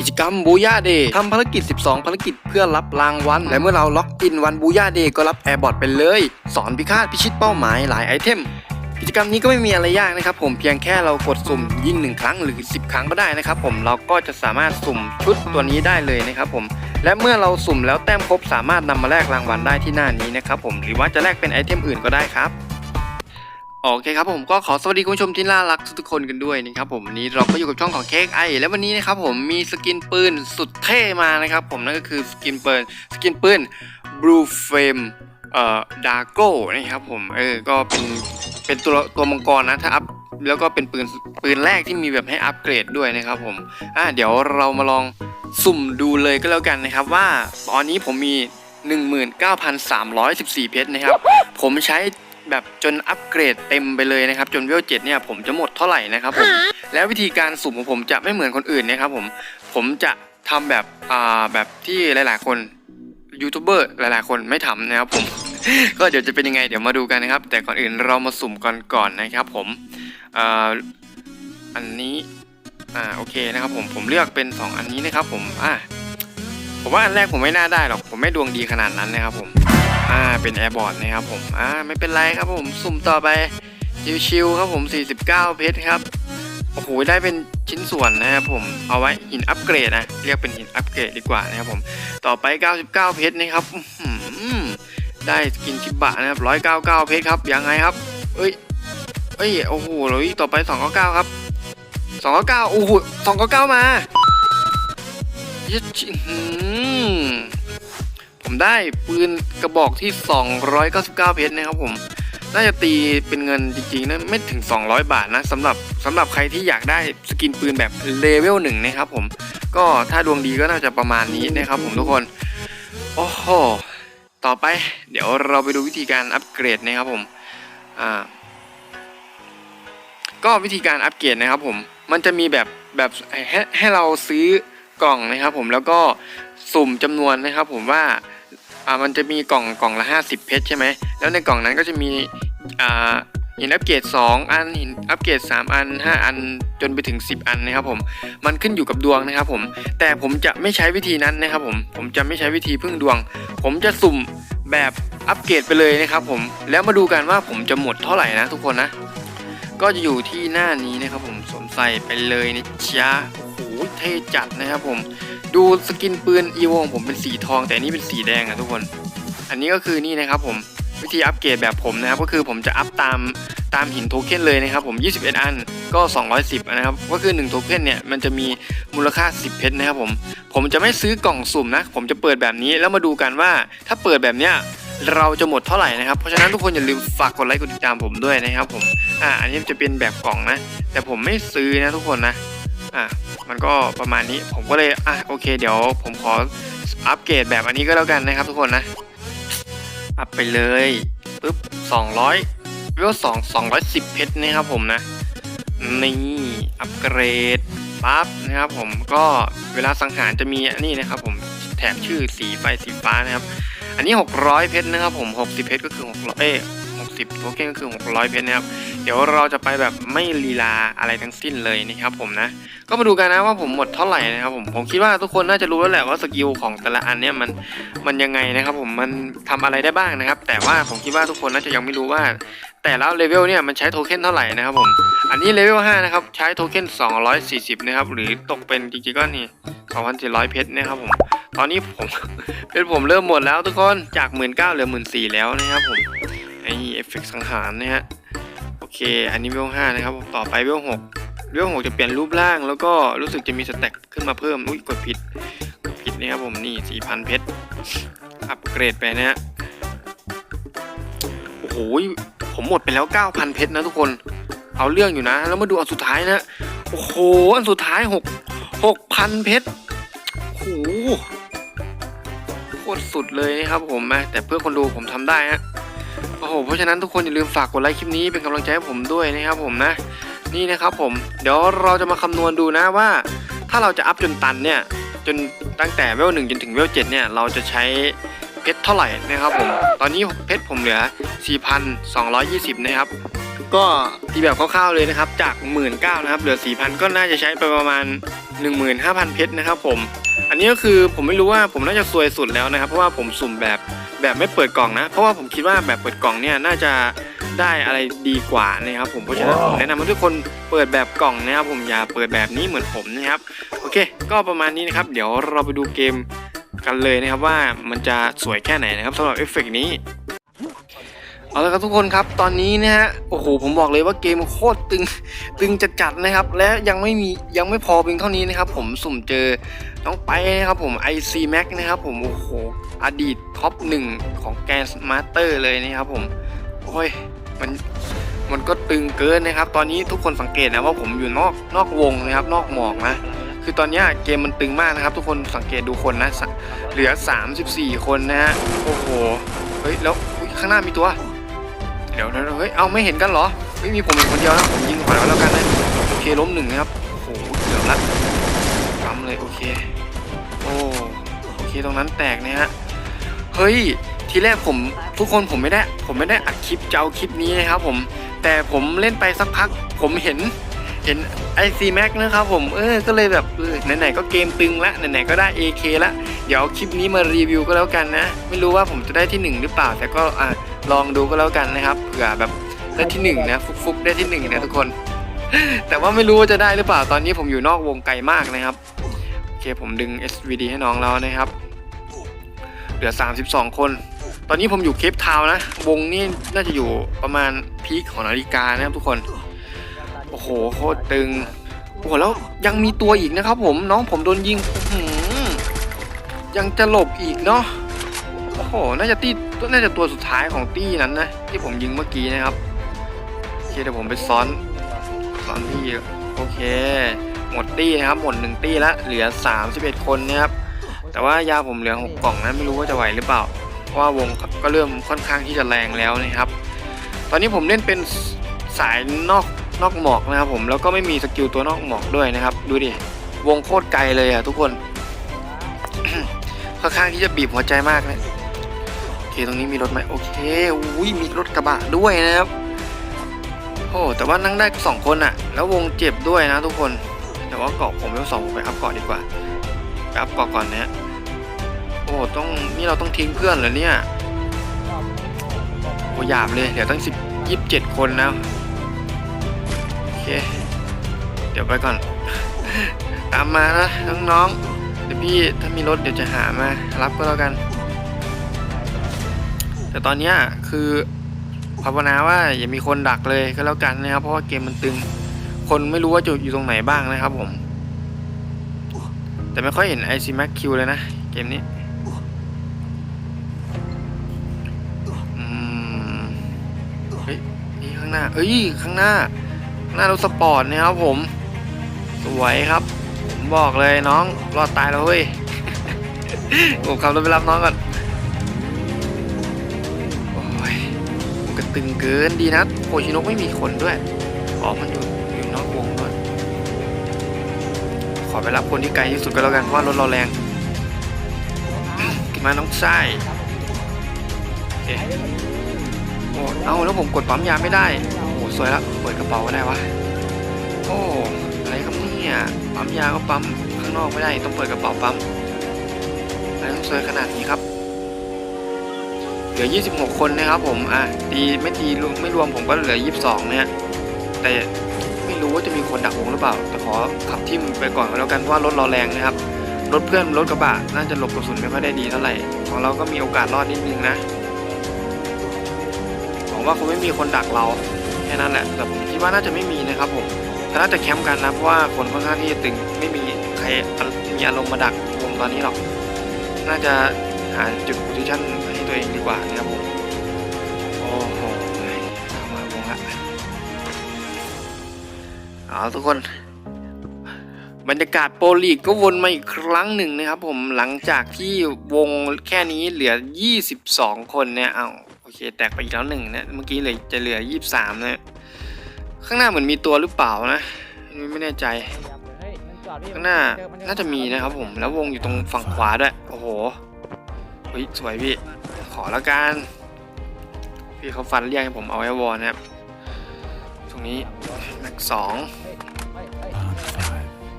กิจกรรมบูย่าเดย์ทำภารกิจ 12 ภารกิจเพื่อรับรางวัล และเมื่อเราล็อกอินวันบูย่าเดย์ก็รับแอร์บอทไปเลย สอนพิฆาตพิชิตเป้าหมายหลายไอเทมกิจกรรมนี้ก็ไม่มีอะไรยากนะครับผมเพียงแค่เรากดสุ่มยิงหนึ่งครั้งหรือ 10 ครั้งก็ได้นะครับผมเราก็จะสามารถสุ่มชุดตัวนี้ได้เลยนะครับผมและเมื่อเราสุ่มแล้วแต้มครบสามารถนำมาแลกรางวัลได้ที่หน้านี้นะครับผมหรือว่าจะแลกเป็นไอเทมอื่นก็ได้ครับ โอเคครับผมก็ขอสวัสดีคุณผู้ชมที่น่ารักทุกคนกันด้วยนะครับผมวันนี้เราก็อยู่กับช่องของเค้กไอและวันนี้นะครับผมมีสกินปืนสุดเท่มานะครับผมนั่นก็คือสกินปืนสกินปืน Blue Flame เอ่อดาโก้นะครับผมเออก็เป็นเป็นตัวตัวมังกรนะถ้าอัพแล้วก็เป็นปืนปืนแรกที่มีแบบให้อัปเกรดด้วยนะครับผมอะเดี๋ยวเรามาลองสุ่มดูเลยก็แล้วกันนะครับว่าตอนนี้ผมมี 19,314 เพชรนะครับผมใช้ แบบจนอัปเกรดเต็มไปเลยนะครับ จนเวลเจ็ดเนี่ยผมจะหมดเท่าไหร่นะครับผมแล้ววิธีการสุ่มของผมจะไม่เหมือนคนอื่นนะครับผมผมจะทำแบบอ่าแบบที่หลาย ๆ คนยูทูบเบอร์หลาย ๆ คนไม่ทำนะครับผม ก็เดี๋ยวจะเป็นยังไงเดี๋ยวมาดูกันนะครับ แต่ก่อนอื่นเรามาสุ่มกันก่อนนะครับ ผมอ่าอันนี้อ่าโอเคนะครับผมผมเลือกเป็น 2 อันนี้นะครับผมอ่าผมว่าอันแรกผมไม่น่าได้หรอกผมไม่ดวงดีขนาดนั้นนะครับผม อ่าเป็นแอร์บอร์ดนะครับผมอ่าไม่เป็นไรครับผมสุ่มต่อไปชิวๆครับผม 49 เพชรครับโอ้โหได้เป็นชิ้นส่วนนะครับผมเอาไว้หินอัปเกรดนะเรียกเป็นหินอัปเกรดดีกว่านะครับผมต่อไป 99 เพชรนะครับอือหือได้สกินชิบะนะครับ 199 เพชรครับยังไงครับ เอ้ยเอ้ยโอ้โหเลยต่อไป 299 ครับ 299โอ้โห299 มาเยัดชิอื้อหือ ผมได้ปืนกระบอกที่ 299 เพชรนะครับผม น่าจะตีเป็นเงินจริงๆนะไม่ถึง 200 บาทนะสำหรับสำหรับใครที่อยากได้สกินปืนแบบเลเวลหนึ่งนะครับผม ก็ถ้าดวงดีก็น่าจะประมาณนี้นะครับผมทุกคน โอ้โห ต่อไปเดี๋ยวเราไปดูวิธีการอัปเกรดนะครับผม อ่า ก็วิธีการอัปเกรดนะครับผม มันจะมีแบบแบบให้ให้เราซื้อกล่องนะครับผมแล้วก็สุ่มจำนวนนะครับผมว่า อ่ามันจะมีกล่องกล่องละ 50 เพชรใช่ไหมแล้วในกล่องนั้นก็จะมีอ่าหินอัปเกรด2 อันหินอัปเกรด3 อัน 5 อันจนไปถึง 10 อันนะครับผม มันขึ้นอยู่กับดวงนะครับผม แต่ผมจะไม่ใช้วิธีนั้นนะครับผม ผมจะไม่ใช้วิธีพึ่งดวง ผมจะสุ่มแบบอัปเกรดไปเลยนะครับผม แล้วมาดูกันว่าผมจะหมดเท่าไหร่นะทุกคนนะ ก็จะอยู่ที่หน้านี้นะครับผม สวมใส่ไปเลยนะจ๊ะ เท่จัดนะครับผม ดูสกินปืนอีวองผมเป็นสีทอง แต่นี้เป็นสีแดงนะทุกคน อันนี้ก็คือนี่นะครับผมวิธีอัปเกรดแบบผมนะครับก็คือผมจะอัพตามตามหินโทเค็นเลยนะครับผม 21 อันก็ 210 นะครับ ก็คือ 1 โทเค็นเนี่ย มันจะมีมูลค่า 10 เพชรนะครับผม ผมจะไม่ซื้อกล่องสุ่มนะ ผมจะเปิดแบบนี้แล้วมาดูกันว่า ถ้าเปิดแบบเนี้ยเราจะหมดเท่าไหร่นะครับ เพราะฉะนั้นทุกคนอย่าลืมฝากกดไลค์กดติดตามผมด้วยนะครับผม อ่า อันนี้จะเป็นแบบกล่องนะ แต่ผมไม่ซื้อนะทุกคนนะ อ่า มันก็ประมาณนี้ผมก็เลยอะโอเค เดี๋ยวผมขออัปเกรดแบบอันนี้ก็แล้วกันนะครับทุกคนนะ อัพไปเลยปึ๊บ200เวล2 210เพชรนะครับผมนะนี่อัปเกรดปั๊บนะครับผมก็เวลาสังหารจะมีอันนี้นะครับผมแถบชื่อสีไฟสีฟ้านะครับ อันนี้ 600 เพชรนะครับผม 60 เพชรก็คือ600เอ้ ย60โทเค็นก็คือ 600 เพชรนะครับ เดี๋ยวเราจะไปแบบไม่ลีลาอะไรทั้งสิ้นเลยนะครับผมนะ ก็มาดูกันนะว่าผมหมดเท่าไหร่นะครับผมผมคิดว่าทุกคนน่าจะรู้แล้วแหละว่าสกิลของแต่ละอันเนี่ยมันมันยังไงนะครับผมมันทำอะไรได้บ้างนะครับ แต่ว่าผมคิดว่าทุกคนน่าจะยังไม่รู้ว่า แต่ละเลเวลเนี่ยมันใช้โทเค็นเท่าไหร่นะครับผมอันนี้เลเวล5นะครับใช้โทเค็น240นะครับหรือตกเป็นจริงๆก็นี่2,400 เพชรนะครับผมตอนนี้ผมเป็นผมเริ่มหมดแล้วทุกคนจาก 1 9 0 0 0เหลือ1 4 0 0 0แล้วนะครับผม เอฟเฟกต์สังหารนะฮะโอเค อันนี้เวล5นะครับ ต่อไปเวล6เวล6จะเปลี่ยนรูปร่าง แล้วก็รู้สึกจะมีสแต็กขึ้นมาเพิ่มอุ้ยกดผิดกดผิดนะครับผมนี่4,000เพชรอัปเกรดไปนะฮะโอ้โหผมหมดไปแล้ว 9,000 เพชรนะทุกคน เอาเรื่องอยู่นะ แล้วมาดูอันสุดท้ายนะ โอ้โห อันสุดท้าย 6 6,000 เพชรโอ้โหโคตรสุดเลยนะครับผมนะแต่เพื่อคนดูผมทำได้ฮะ โอ้โห เพราะฉะนั้นทุกคนอย่าลืมฝากกดไลค์คลิปนี้เป็นกำลังใจให้ผมด้วยนะครับผมนะ นี่นะครับผม เดี๋ยวเราจะมาคำนวณดูนะว่า ถ้าเราจะอัพจนตันเนี่ย จนตั้งแต่เวลหนึ่งจนถึงเวลเจ็ดเนี่ย เราจะใช้เพชรเท่าไหร่นะครับผม ตอนนี้เพชรผมเหลือ 4,220 นะครับ ก็ตีแบบคร่าวๆเลยนะครับ จาก 1 9 0 0นะครับ เหลือ 4,000 ก็น่าจะใช้ไปประมาณ 15,000 เพชรนะครับผม อันนี้ก็คือผมไม่รู้ว่าผมน่าจะซวยสุดแล้วนะครับ เพราะว่าผมสุ่มแบบ แบบไม่เปิดกล่องนะ เพราะว่าผมคิดว่าแบบเปิดกล่องเนี่ยน่าจะได้อะไรดีกว่านะครับผมเพราะฉะนั้นผมแนะนำให้ทุกคนเปิดแบบกล่องนะครับผมอย่าเปิดแบบนี้เหมือนผมนะครับโอเค ก็ประมาณนี้นะครับ เดี๋ยวเราไปดูเกมกันเลยนะครับว่ามันจะสวยแค่ไหนนะครับสำหรับเอฟเฟกต์นี้ เอาละครับทุกคนครับตอนนี้นะฮะโอ้โหผมบอกเลยว่าเกมโคตรตึงตึงจัดๆนะครับ และยังไม่มียังไม่พอเพียงเท่านี้นะครับ ผมสุ่มเจอน้องไปนะครับผม IC Max นะครับผมโอ้โหอดีตท็อปหนึ่งของแกนมาสเตอร์เลยนะครับผมโอ้ยมันมันก็ตึงเกินนะครับ ตอนนี้ทุกคนสังเกตนะว่าผมอยู่นอกนอกวงนะครับ นอกหมอกนะคือตอนนี้เกมมันตึงมากนะครับ ทุกคนสังเกตดูคนนะเหลือ 34 คนนะฮะโอ้โหเฮ้ยแล้วข้างหน้ามีตัว เดี๋ยวเดี๋ยวเฮ้ย เอาไม่เห็นกันเหรอ ไม่มีผมเห็นคนเดียวนะ ผมยิงขวาแล้วกันนะ โอเคล้มหนึ่งนะครับ โอ้โหเกือบละกำเลยโอเค โอ้โอเคตรงนั้นแตกนะฮะ เฮ้ย ทีแรกผมทุกคนผมไม่ได้ ผมไม่ได้อัดคลิปเจะเอาคลิปนี้นะครับผม แต่ผมเล่นไปสักพัก ผมเห็นเห็นไอซีแม็กนะครับผม เออ ก็เลยแบบเออไหนๆก็เกมตึงละไหนๆก็ได้ AK ละ เดี๋ยวคลิปนี้มารีวิวก็แล้วกันนะ ไม่รู้ว่าผมจะได้ที่หนึ่งหรือเปล่า แต่ก็อะ ลองดูก็แล้วกันนะครับเผื่อแบบได้ที่หนึ่งนะฟุกๆได้ที่หนึ่งนะทุกคน แต่ว่าไม่รู้ว่าจะได้หรือเปล่าตอนนี้ผมอยู่นอกวงไกลมากนะครับโอเคผมดึง SVD ให้น้องแล้วนะครับ เหลือ 32 คน ตอนนี้ผมอยู่เคปทาวนะ วงนี่น่าจะอยู่ประมาณพีคของนาฬิกานะครับทุกคนโอ้โหโคตรตึงโอ้โหแล้วยังมีตัวอีกนะครับ ผมน้องผมโดนยิงยังจะหลบอีกเนาะโอ้โหน่าจะตี น่าจะตัวสุดท้ายของตี้นั้นนะ ที่ผมยิงเมื่อกี้นะครับโอเคเดี๋ยวผมไปซ้อนซ้อนที่โอเค หมดตี้นะครับ หมดหนึ่งตี้ละเหลือ 31 คนนะครับแต่ว่ายาผมเหลือ 6 กล่องนะไม่รู้ว่าจะไหวหรือเปล่าเพราะว่าวงก็เริ่มค่อนข้างที่จะแรงแล้วนะครับ ตอนนี้ผมเล่นเป็นสายนอกนอกหมอกนะครับผมแล้วก็ไม่มีสกิลตัวนอกหมอกด้วยนะครับ ดูดิวงโคตรไกลเลยอะทุกคนค่อนข้างที่จะบีบหัวใจมากนะ เคตรงนี้มีรถไหมโอเคอุ้ยมีรถกระบะด้วยนะครับโอ้แต่ว่านั่งได้สองคนอะแล้ววงเจ็บด้วยนะทุกคน แต่ว่าเกาะผมไม่สองผมไปอัพเกาะดีกว่าไปอัพเกาะก่อนนะฮะโอ้ต้องนี่เราต้องทิ้งเพื่อนเหรอเนี่ยโอ้หยาบเลยเดี๋ยวตั้งสิบยี่สิบเจ็ดคนนะโอเคเดี๋ยวไปก่อน ตามมานะน้องๆเดี๋ยวพี่ถ้ามีรถเดี๋ยวจะหามารับก็แล้วกัน แต่ตอนนี้คือภาวนาว่าอย่ามีคนดักเลยก็แล้วกันนะครับ เพราะว่าเกมมันตึง คนไม่รู้ว่าจะอยู่ตรงไหนบ้างนะครับผม แต่ไม่ค่อยเห็น IC Max Q เลยนะ เกมนี้อืมเฮ้ยนี่ข้างหน้า เอ้ย ข้างหน้า หน้ารถสปอร์ตนะครับผม สวยครับ ผมบอกเลยน้อง รอดตายแล้วเว้ยผมขับรถไปรับน้องก่อน ตึงเกินดีนะโคชิโนะไม่มีคนด้วยอ๋อมันอยู่อยู่นอกวงด้วยขอไปรับคนที่ไกลที่สุดก็แล้วกันเพราะว่ารถเราแรงขึ้นมาน้องไส้โอเคโอ้เอาแล้วผมกดปั๊มยาไม่ได้โอ้สวยละเปิดกระเป๋าก็ได้วะโอ้อะไรครับเนี่ยปั๊มยาก็ปั๊มข้างนอกไม่ได้ต้องเปิดกระเป๋าปั๊มอะไรต้องสวยขนาดนี้ครับ เหลือ 26 คนนะครับผมอะตีไม่ตีไม่รวมผมก็เหลือ 22เนี่ยแต่ไม่รู้ว่าจะมีคนดักวงหรือเปล่า แต่ขอขับทิมไปก่อนแล้วกันเพราะว่ารถเราแรงนะครับรถเพื่อนรถกระบะน่าจะหลบกระสุนไม่ค่อยได้ดีเท่าไหร่ของเราก็มีโอกาสรอดนิดนึงนะหวังว่าคงไม่มีคนดักเราแค่นั้นแหละแต่ผมคิดว่าน่าจะไม่มีนะครับผมแต่น่าจะแคมป์กันนะเพราะว่าคนค่อนข้างที่จะตึงไม่มีใครมีอารมณ์มาดักวงตอนนี้หรอก น่าจะหาจุดโพซิชั่นให้ ตัวเองดีกว่านะครับผมโอ้โหมาวงละเอาทุกคนบรรยากาศโปรลีกก็วนมาอีกครั้งหนึ่งนะครับผมหลังจากที่วงแค่นี้เหลือ 22 คนเนี่ยเอาโอเคแตกไปอีกแล้วหนึ่งนะเมื่อกี้เลยจะเหลือ 23นะข้างหน้าเหมือนมีตัวหรือเปล่านะไม่แน่ใจ ข้างหน้าน่าจะมีนะครับผมแล้ววงอยู่ตรงฝั่งขวาด้วยโอ้โห เฮ้ยสวยพี่ ขอละกัน พี่เขาฟันเรียกให้ผมเอาไว้วอลนะครับ ตรงนี้แม็กสอง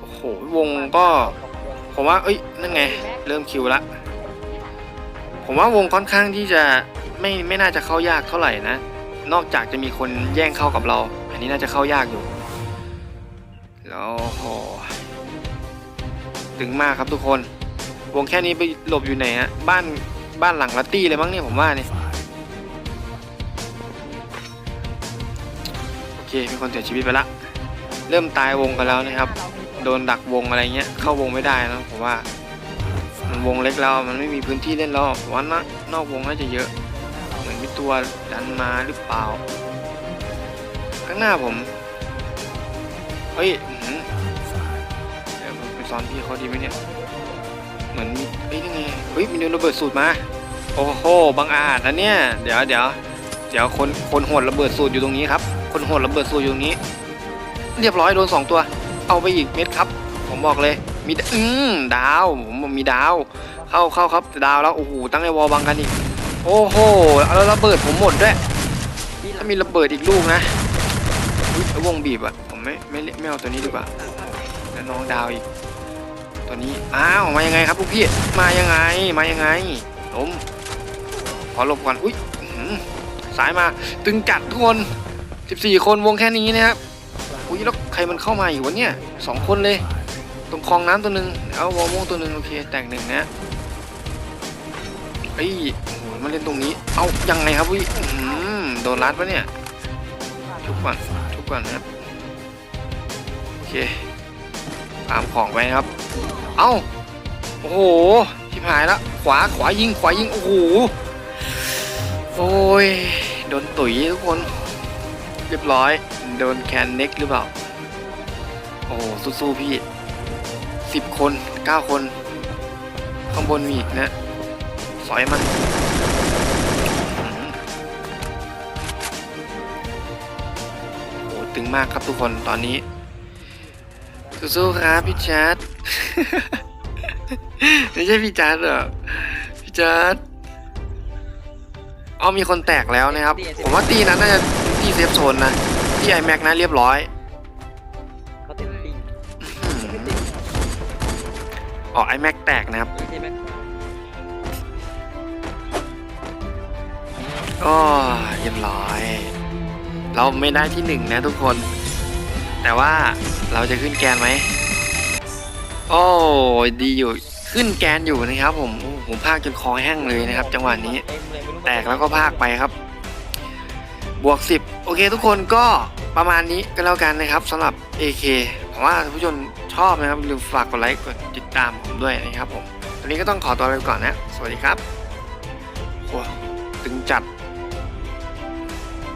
โอ้โหหวงก็ ผมว่า เอ้ย นั่นไง เริ่มคิวละ ผมว่าวงค่อนข้างที่จะไม่ไม่น่าจะเข้ายากเท่าไหร่นะ นอกจากจะมีคนแย่งเข้ากับเรา อันนี้น่าจะเข้ายากอยู่ แล้วโห ถึงมากครับทุกคน วงแค่นี้ไปหลบอยู่ไหนฮะบ้านบ้านหลังลัตตี้เลยมั้งเนี่ยผมว่าเนี่ยโอเคมีคนเสียชีวิตไปละเริ่มตายวงกันแล้วนะครับ โดนดักวงอะไรเงี้ยเข้าวงไม่ได้นะผมว่ามันวงเล็กแล้วมันไม่มีพื้นที่เล่นแล้วผมว่านอกนอกวงน่าจะเยอะ เหมือนมีตัวดันมาหรือเปล่า ข้างหน้าผมเฮ้ยเดี๋ยวผมไปซ้อนพี่เขาดีไหมเนี่ย เหมือนมีเฮ้ยนี่ไงเฮ้ยมีโดนระเบิดสูตรมา โอ้โหบังอาจนะเนี่ยเดี๋ยวเดี๋ยวเดี๋ยวคนคนโหดระเบิดสูตรอยู่ตรงนี้ครับคนโหดระเบิดสูตรอยู่ตรงนี้ เรียบร้อยโดนสองตัว เอาไปอีกเม็ดครับ ผมบอกเลย มีดอืมดาวผมบอกมีดาว เข้าเข้าครับดาวแล้วโอ้โหตั้งไอวอลบังกันอีก โอ้โหเอาแล้วระเบิดผมหมดด้วยถ้ามีระเบิดอีกลูกนะอุ๊ยแล้ววงบีบอะผมไม่ไม่เล่นไม่เอาตัวนี้ดีกว่าแล้วน้องดาวอีก ตัวนี้ อ้าว มายังไงครับลูกพี่ มายังไง มายังไงล้มขอหลบก่อน อุ้ยสายมา ตึงจัดทุกคน 14 คนวงแค่นี้นะครับ อุ้ยแล้วใครมันเข้ามาอีกวะเนี่ยสองคนเลย ตรงคลองน้ำตัวหนึ่งเอาวอลม่วงตัวหนึ่งโอเค แตกหนึ่งนะเอ้ยโอ้โหมาเล่นตรงนี้ เอายังไงครับวิอื้อหือโดนรัดปะเนี่ย ทุกก่อนทุกก่อนนะครับ โอเคตามของไปครับ เอ้า โอ้โหชิบหายแล้วขวาขวายิงขวายิง โอ้โห โอ้ย โดนตุ๋ยทุกคน เรียบร้อย โดนแคนเน็กหรือเปล่า โอ้โห สู้ๆพี่สิบคนเก้าคน ข้างบนมีอีกนะ สอยมันโอ้ตึงมากครับทุกคนตอนนี้สู้ๆครับพี่จัด ไม่ใช่พี่จัดเหรอพี่จัดเอามีคนแตกแล้วนะครับ ผมว่าตีนั้นน่าจะตีเซฟโซนนะที่ไอแม็กนะเรียบร้อยเขาเต็มที่อืมอ๋อไอแม็กแตกนะครับใช่ไหมก็เรียบร้อย เราไม่ได้ที่หนึ่งนะทุกคน แต่ว่าเราจะขึ้นแกนไหมโอ้ ดีอยู่ขึ้นแกนอยู่นะครับผมผมพากจนคอแห้งเลยนะครับ จังหวะนี้ แตกแล้วก็พากไปครับ บวก 10 โอเคทุกคนก็ประมาณนี้ก็แล้วกันนะครับสำหรับ AK ผมว่าท่าผู้ชมชอบนะครับอย่าลืมฝากกดไลค์กดติดตามผมด้วยนะครับผมวันนี้ก็ต้องขอตัวไปก่อนนะ สวัสดีครับโอ้ตึงจัด